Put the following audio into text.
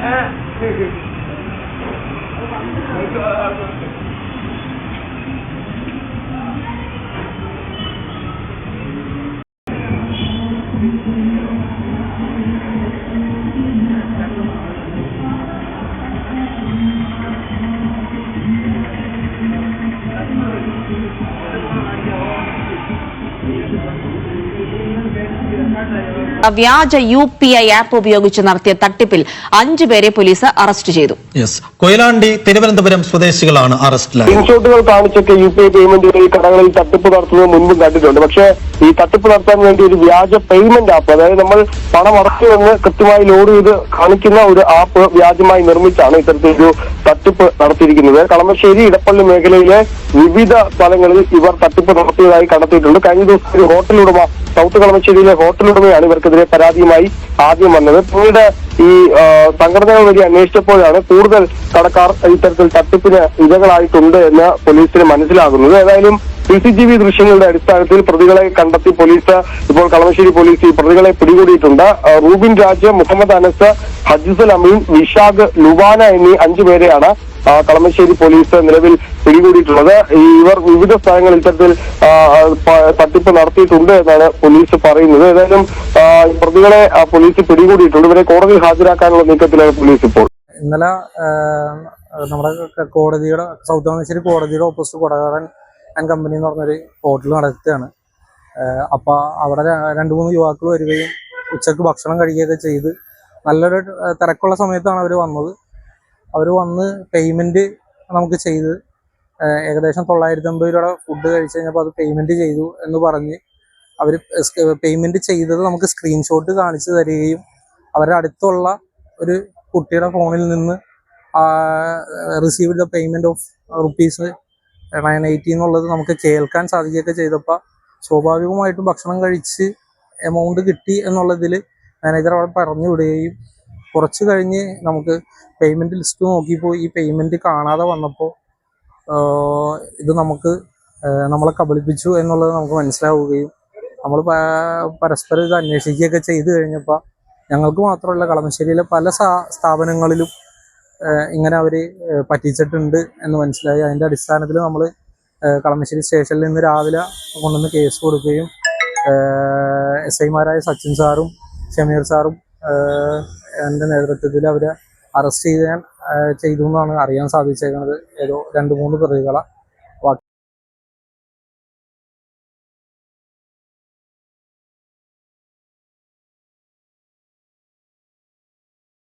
哎，嘿嘿，我没事，വ്യാജ U P I app ഉപയോഗിച്ച് നടത്തിയ തട്ടിപ്പിൽ അഞ്ചുപേരെ പോലീസ് അറസ്റ്റ് ചെയ്തു. യെസ് കൊയിലാണ്ടി തിരുവനന്തപുരം സ്വദേശികളാണ് അറസ്റ്റിലായത്. സ്ക്രീൻഷോട്ടുകൾ കാണിച്ചൊക്കെ യു പി ഐ പേയ്മെന്റ് ഈ കടകളിൽ തട്ടിപ്പ് നടത്തുന്നത് മുൻപും കണ്ടിട്ടുണ്ട്. പക്ഷേ ഈ തട്ടിപ്പ് നടത്താൻ വേണ്ടി ഒരു വ്യാജ പേയ്മെന്റ് ആപ്പ് അതായത് നമ്മൾ പണം അടച്ചുവെന്ന് കൃത്യമായി ലോഡ് ചെയ്ത് കാണിക്കുന്ന ഒരു ആപ്പ് വ്യാജമായി നിർമ്മിച്ചാണ് ഇത്തരത്തിലൊരു തട്ടിപ്പ് നടത്തിയിരിക്കുന്നത്. കളമശ്ശേരി ഇടപ്പള്ളി മേഖലയിലെ വിവിധ സ്ഥലങ്ങളിൽ ഇവർ തട്ടിപ്പ് നടത്തിയതായി കണ്ടെത്തിയിട്ടുണ്ട്. കഴിഞ്ഞ ദിവസം ഒരു ഹോട്ടൽ ഉടമ സൗത്ത് കളമശ്ശേരിയിലെ ഹോട്ടലുടമയാണ് ഇവർക്കെതിരെ പരാതിയുമായി ആദ്യം വന്നത്. പിന്നീട് ഈ സംഘടനകൾ വഴി അന്വേഷിച്ചപ്പോഴാണ് കൂടുതൽ കടക്കാർ ഇത്തരത്തിൽ തട്ടിപ്പിന് ഇരകളായിട്ടുണ്ട് എന്ന് പോലീസിന് മനസ്സിലാകുന്നത്. ഏതായാലും സി സി ടി വി ദൃശ്യങ്ങളുടെ അടിസ്ഥാനത്തിൽ പ്രതികളെ കണ്ടെത്തി പോലീസ് ഇപ്പോൾ കളമശ്ശേരി പോലീസ് ഈ പ്രതികളെ പിടികൂടിയിട്ടുണ്ട്. റൂബിൻ രാജ് മുഹമ്മദ് അനസ് ഹജിസുൽ അമീൻ വിശാഖ് ലുവാന എന്നീ അഞ്ചു പേരെയാണ് കളമശ്ശേരി പോലീസ് നിലവിൽ പിടികൂടിയിട്ടുള്ളത്. ഇവർ വിവിധ സ്ഥലങ്ങളിൽ ഇത്തരത്തിൽ തട്ടിപ്പ് നടത്തിയിട്ടുണ്ട് എന്നാണ് പോലീസ് പറയുന്നത്. ഏതായാലും പ്രതികളെ പോലീസ് പിടികൂടിയിട്ടുണ്ട്. ഇവരെ കോടതിയിൽ ഹാജരാക്കാനുള്ള നീക്കത്തിലാണ് പോലീസ് ഇപ്പോൾ. ഇന്നലെ നമ്മുടെ കോടതിയുടെ സൗത്ത് കളമശ്ശേരി കോടതിയുടെ ഓപ്പോസിറ്റ് കൊടകാരൻ ആൻഡ് കമ്പനി എന്ന് പറഞ്ഞൊരു ഹോട്ടൽ നടത്തുകയാണ് അപ്പോൾ അപ്പൊ അവിടെ രണ്ട് മൂന്ന് യുവാക്കൾ വരികയും ഉച്ചയ്ക്ക് ഭക്ഷണം കഴിക്കുകയൊക്കെ ചെയ്ത് നല്ലൊരു തിരക്കുള്ള സമയത്താണ് അവർ വന്നത്. അവർ വന്ന് പേയ്മെന്റ് നമുക്ക് ചെയ്ത് ഏകദേശം തൊള്ളായിരത്തി അമ്പത് രൂപയുടെ ഫുഡ് കഴിച്ച് കഴിഞ്ഞപ്പോൾ അത് പേയ്മെന്റ് ചെയ്തു എന്ന് പറഞ്ഞ് അവർ പേയ്മെന്റ് ചെയ്തത് നമുക്ക് സ്ക്രീൻഷോട്ട് കാണിച്ചു തരികയും അവരുടെ അടുത്തുള്ള ഒരു കുട്ടിയുടെ ഫോണിൽ നിന്ന് receive the payment of rupees nine eighty എന്നുള്ളത് നമുക്ക് കേൾക്കാൻ സാധിക്കുകയൊക്കെ ചെയ്തപ്പോൾ സ്വാഭാവികമായിട്ടും ഭക്ഷണം കഴിച്ച് എമൗണ്ട് കിട്ടി എന്നുള്ളതിൽ മാനേജർ അവിടെ പറഞ്ഞു വിടുകയും കുറച്ച് കഴിഞ്ഞ് നമുക്ക് പേയ്മെന്റ് ലിസ്റ്റ് നോക്കിയപ്പോൾ ഈ പേയ്മെന്റ് കാണാതെ വന്നപ്പോൾ ഇത് നമുക്ക് നമ്മളെ കബളിപ്പിച്ചു എന്നുള്ളത് നമുക്ക് മനസ്സിലാവുകയും നമ്മൾ പരസ്പരം ഇത് അന്വേഷിക്കുകയൊക്കെ ചെയ്തു കഴിഞ്ഞപ്പോൾ ഞങ്ങൾക്ക് മാത്രമല്ല കളമശ്ശേരിയിലെ പല സ്ഥാ- സ്ഥാപനങ്ങളിലും ഇങ്ങനെ അവർ പറ്റിച്ചിട്ടുണ്ട് എന്ന് മനസ്സിലായി. അതിന്റെ അടിസ്ഥാനത്തിൽ നമ്മൾ കളമശ്ശേരി സ്റ്റേഷനിൽ നിന്ന് രാവിലെ കൊണ്ടുവന്ന് കേസ് കൊടുക്കുകയും എസ് ഐമാരായ സച്ചിൻ സാറും ഷമീർ സാറും എന്റെ നേതൃത്വത്തിൽ അവരെ അറസ്റ്റ് ചെയ്യാൻ ചെയ്തു എന്നാണ് അറിയാൻ സാധിച്ചേക്കുന്നത് ഏതോ രണ്ട് മൂന്ന് പ്രതികളെ.